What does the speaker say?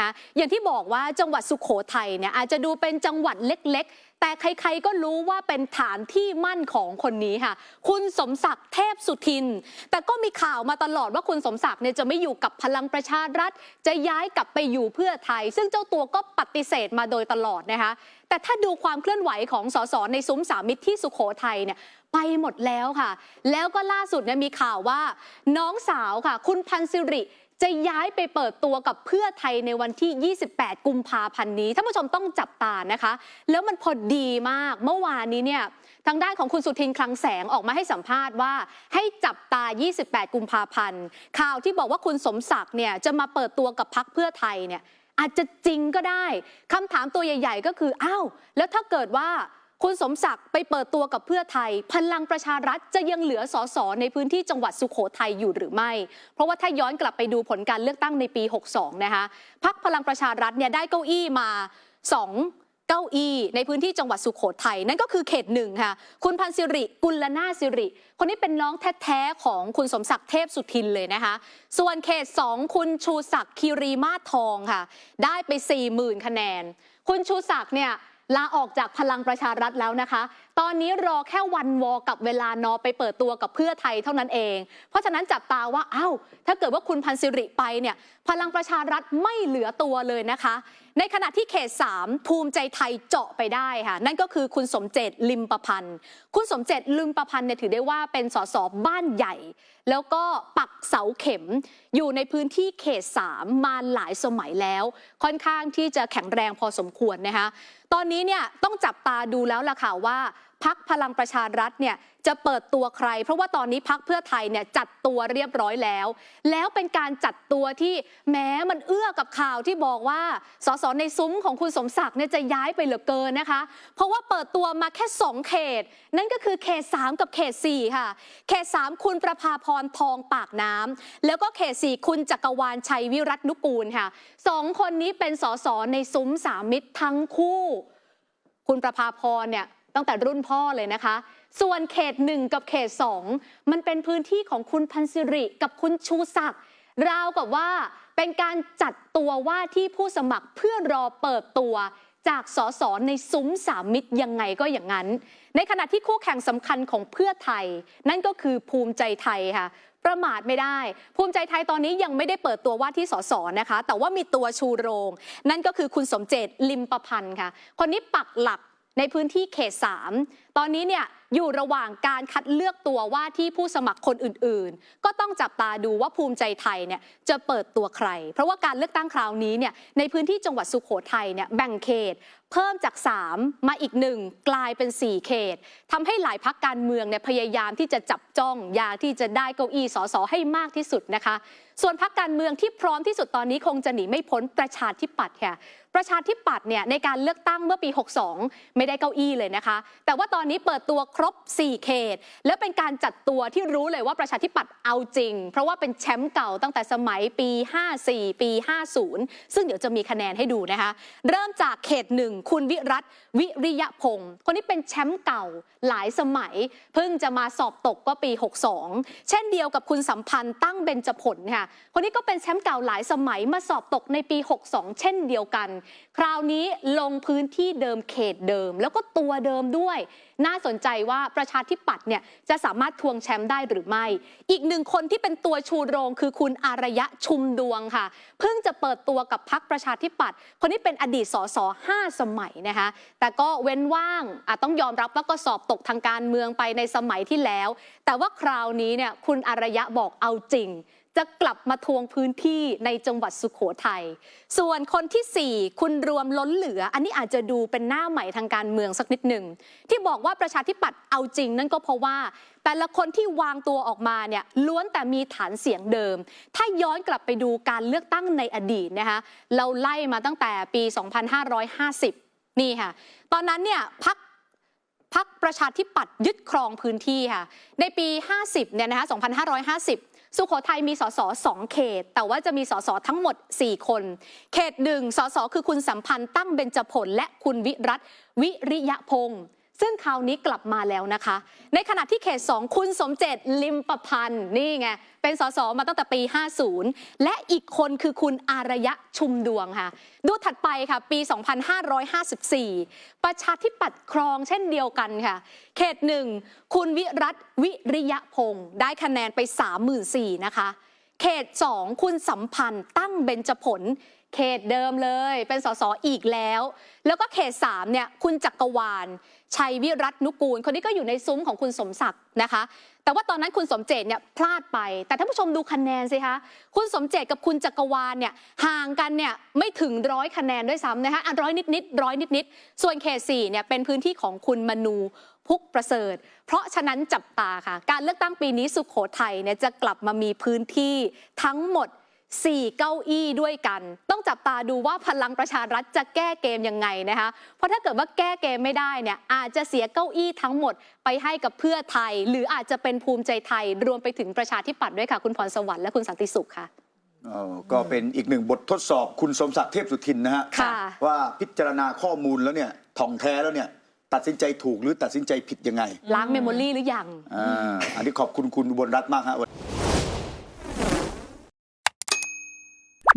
นะอย่างที่บอกว่าจังหวัดสุขโขทัยเนี่ยอาจจะดูเป็นจังหวัดเล็กๆ แต่ใครๆก็รู้ว่าเป็นฐานที่มั่นของคนนี้ค่ะ คุณสมศักดิ์เทพสุทิน แต่ก็มีข่าวมาตลอดว่าคุณสมศักดิ์เนี่ยจะไม่อยู่กับพลังประชารัฐ จะย้ายกลับไปอยู่เพื่อไทย ซึ่งเจ้าตัวก็ปฏิเสธมาโดยตลอดนะคะ แต่ถ้าดูความเคลื่อนไหวของสสในซุ้มสามิตรที่สุขโขทัยเนี่ยไปหมดแล้วค่ะ แล้วก็ล่าสุดเนี่ยมีข่าวว่า น้องสาวค่ะ คุณพันธ์สิริ จะย้ายไปเปิดตัวกับเพื่อไทยในวันที่ 28 กุมภาพันธ์นี้ท่านผู้ชมต้องจับตานะคะ แล้วมันพอดีมากเมื่อวานนี้เนี่ยทางด้านของคุณสุทินคลังแสงออกมาให้สัมภาษณ์ว่า ให้จับตา 28 กุมภาพันธ์ข่าวที่บอกว่าคุณสมศักดิ์เนี่ยจะมาเปิดตัวกับพักเพื่อไทยเนี่ยอาจจะจริงก็ได้คำถามตัวใหญ่ ๆ ก็คืออ้าวแล้วถ้าเกิดว่า คุณสมศักดิ์ไปเปิดตัวกับเพื่อไทย พลังประชารัฐจะยังเหลือสสในพื้นที่จังหวัดสุขโขทัยอยู่หรือไม่ เพราะว่าถ้าย้อนกลับไปดูผลการเลือกตั้งในปี 62 นะคะพักพลังประชารัฐเนี่ยได้เก้าอี้มา 2เก้าอี้ในพื้นที่จังหวัดสุขโขทัยนั่นก็คือเขตหนึ่งค่ะ คุณพันธ์สิริกุลนาสิริ คนนี้เป็นน้องแท้ๆของคุณสมศักดิ์เทพสุทินเลยนะคะ ส่วนเขต2คุณชูศักดิ์คีรีมาศทองค่ะ ได้ไป40,000คะแนน คุณชูศักดิ์เนี่ย ลาออกจากพลังประชารัฐแล้วนะคะ ตอนนี้รอแค่วันวอกับเวลานอไปเปิดตัวกับเพื่อไทยเท่านั้นเอง เพราะฉะนั้นจับตาว่าอ้าวถ้าเกิดว่าคุณพันสิริไปเนี่ยพลังประชารัฐไม่เหลือตัวเลยนะคะ ในขณะที่เขต 3 ภูมิใจไทยเจาะไปได้ค่ะ นั่นก็คือคุณสมเจตลิมประพันธ์ คุณสมเจตลิมประพันธ์เนี่ยถือได้ว่าเป็นสสบ้านใหญ่ แล้วก็ปักเสาเข็มอยู่ในพื้นที่เขต 3 มาหลายสมัยแล้ว ค่อนข้างที่จะแข็งแรงพอสมควรนะคะ ตอนนี้เนี่ยต้องจับตาดูแล้วล่ะค่ะว่า พักพลังประชารัฐเนี่ยจะเปิดตัวใคร เพราะว่าตอนนี้พักเพื่อไทยเนี่ยจัดตัวเรียบร้อยแล้ว แล้วเป็นการจัดตัวที่แม้มันเอื้อกับข่าวที่บอกว่าสสในซุ้มของคุณสมศักดิ์เนี่ยจะย้ายไปเหลือเกินนะคะ เพราะว่าเปิดตัวมาแค่ 2 เขต นั่นก็คือเขต 3 กับเขต 4 ค่ะ เขต 3 คุณประภาพรทองปากน้ำแล้วก็เขต 4 คุณจักรวาลชัยวิรัตนุกูลค่ะสองคนนี้เป็นสสในซุ้มสามมิตรทั้งคู่ คุณประภาพรเนี่ย ตั้งแต่รุ่นพ่อเลยนะคะ ส่วนเขตหนึ่งกับเขตสองมันเป็นพื้นที่ของคุณพันศิริกับคุณชูศักดิ์ราวกับว่าเป็นการจัดตัวว่าที่ผู้สมัครเพื่อรอเปิดตัวจากสสในซุ้มสามมิตรยังไงก็อย่างนั้น ในขณะที่คู่แข่งสำคัญของเพื่อไทย นั่นก็คือภูมิใจไทยค่ะ ประมาทไม่ได้ ภูมิใจไทยตอนนี้ยังไม่ได้เปิดตัวว่าที่สสนะคะ แต่ว่ามีตัวชูโรง นั่นก็คือคุณสมเจตลิมประพันธ์ค่ะ คนนี้ปักหลัก ในพื้นที่เขต 3 ตอนนี้เนี่ย อยู่ระหว่างการคัดเลือกตัวว่าที่ผู้สมัครคนอื่นๆ ก็ต้องจับตาดูว่าภูมิใจไทยเนี่ยจะเปิดตัวใคร เพราะว่าการเลือกตั้งคราวนี้เนี่ยในพื้นที่จังหวัดสุขโขทัยเนี่ยแบ่งเขตเพิ่มจาก 3 มาอีกหนึ่งกลายเป็น 4 เขตทำให้หลายพักการเมืองเนี่ยพยายามที่จะจับจ้องอยากที่จะได้เก้าอี้สสให้มากที่สุดนะคะ ส่วนพักการเมืองที่พร้อมที่สุดตอนนี้คงจะหนีไม่พ้นประชาธิปัตย์ค่ะประชาธิปัตย์เนี่ยในการเลือกตั้งเมื่อปี 62 ไม่ได้เก้าอี้เลยนะคะ แต่ว่าตอนนี้เปิดตัวครบ 4 เขต และเป็นการจัดตัวที่รู้เลยว่าประชาธิปัตย์เอาจริง เพราะว่าเป็นแชมป์เก่าตั้งแต่สมัยปี 54 ปี 50 ซึ่งเดี๋ยวจะมีคะแนนให้ดูนะคะ เริ่มจากเขตหนึ่งคุณวิรัตวิริยพงศ์คนนี้เป็นแชมป์เก่าหลายสมัย เพิ่งจะมาสอบตกก็ปี 62 เช่นเดียวกับคุณสัมพันธ์ตั้งเบญจผลค่ะคนนี้ก็เป็นแชมป์เก่าหลายสมัยมาสอบตกในปี 62 เช่นเดียวกัน คราวนี้ลงพื้นที่เดิมเขตเดิม แล้วก็ตัวเดิมด้วย น่าสนใจว่าประชาธิปัตย์เนี่ยจะสามารถทวงแชมป์ได้หรือไม่ อีกหนึ่งคนที่เป็นตัวชูโรงคือคุณอารยะชุมดวงค่ะ เพิ่งจะเปิดตัวกับพักประชาธิปัตย์คนนี้เป็นอดีตสสห้าสมัยนะคะแต่ก็เว้นว่างอาจต้องยอมรับว่าก็สอบตกทางการเมืองไปในสมัยที่แล้ว แต่ว่าคราวนี้เนี่ยคุณอารยะบอกเอาจริง จะกลับมาทวงพื้นที่ในจังหวัดสุขโขทัย ส่วนคนที่ 4 คุณรวมล้นเหลือ อันนี้อาจจะดูเป็นหน้าใหม่ทางการเมืองสักนิดหนึ่ง ที่บอกว่าประชาธิปัตย์เอาจริงนั่นก็เพราะว่า แต่ละคนที่วางตัวออกมาเนี่ยล้วนแต่มีฐานเสียงเดิม ถ้าย้อนกลับไปดูการเลือกตั้งในอดีตนะคะเราไล่มาตั้งแต่ปี 2550 นี่ค่ะ ตอนนั้นเนี่ยพักพักประชาธิปัตย์ยึดครองพื้นที่ค่ะ ในปี 50 เนี่ยนะคะ 2550 สุโขทัยมีสสสองเขต แต่ว่าจะมีสสทั้งหมด 4 คน เขตหนึ่งสสคือคุณสัมพันธ์ตั้งเบญจผลและคุณวิรัตวิริยพงศ์ ซึ่งคราวนี้กลับมาแล้วนะคะ ในขณะที่เขต 2 คุณสมเจตลิมประพันธ์นี่ไง เป็นสสมาตั้งแต่ปี 50 และอีกคนคือคุณอารยะชุมดวงค่ะ ดูถัดไปค่ะ ปี 2554 ประชาธิปัตย์ครองเช่นเดียวกันค่ะ เขตหนึ่งคุณวิรัตวิริยพงศ์ได้คะแนนไป 34,000นะคะ เขต 2 คุณสัมพันธ์ตั้งเบญจผล เขตเดิมเลย เป็นสสอีกแล้ว แล้วก็เขต3เนี่ยคุณจักรวาลชัยวิรัตนุกูล คนนี้ก็อยู่ในซุ้มของคุณสมศักดิ์นะคะ แต่ว่าตอนนั้นคุณสมเจตเนี่ยพลาดไป แต่ท่านผู้ชมดูคะแนนสิคะคุณสมเจตกับคุณจักรวาลเนี่ยห่างกันเนี่ยไม่ถึงร้อยคะแนนด้วยซ้ำนะคะอะร้อยนิดนิดร้อยนิดนิดส่วนเขต4เนี่ยเป็นพื้นที่ของคุณมนูพุกประเสริฐ เพราะฉะนั้นจับตาค่ะ การเลือกตั้งปีนี้สุขโขทัยเนี่ยจะกลับมามีพื้นที่ทั้งหมด 4 เก้าอี้ด้วยกัน ต้องจับตาดูว่าพลังประชารัฐจะแก้เกมยังไงนะคะ เพราะถ้าเกิดว่าแก้เกมไม่ได้เนี่ยอาจจะเสียเก้าอี้ทั้งหมดไปให้กับเพื่อไทย หรืออาจจะเป็นภูมิใจไทย รวมไปถึงประชาธิปัตย์ด้วยค่ะ คุณพรสวรรค์และคุณสันติสุขค่ะเอ่อก็เป็นอีกหนึ่งบททดสอบคุณสมศักดิ์เทพสุทินนะฮะค่ะว่าพิจารณาข้อมูลแล้วเนี่ยท่องแท้แล้วเนี่ยตัดสินใจถูกหรือตัดสินใจผิดยังไง ล้างเมมโมรี่หรือยังอ่าอันนี้ขอบคุณคุณอุบลรัตน์มากฮะ ไม่